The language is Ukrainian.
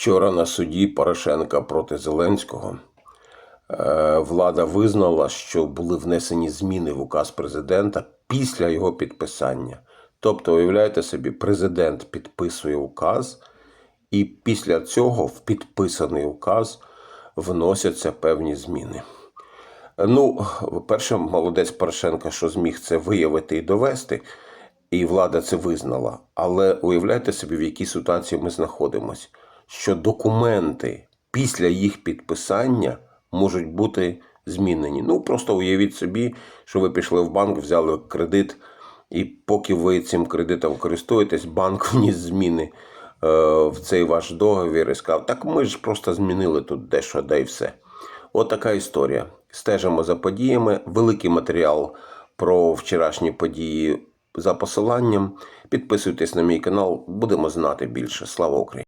Вчора на суді Порошенка проти Зеленського е, влада визнала, що були внесені зміни в указ президента після його підписання. Тобто, уявляєте собі, президент підписує указ, і після цього в підписаний указ вносяться певні зміни. Ну, по-перше, молодець Порошенко, що зміг це виявити і довести, і влада це визнала. Але уявляйте собі, в якій ситуації ми знаходимося, що документи після їх підписання можуть бути змінені. Ну, просто уявіть собі, що ви пішли в банк, взяли кредит, і поки ви цим кредитом користуєтесь, банк вніс зміни е, в цей ваш договір і сказав, так ми ж просто змінили тут дещо, да й все. От така історія. Стежимо за подіями. Великий матеріал про вчорашні події за посиланням. Підписуйтесь на мій канал, будемо знати більше. Слава Україні!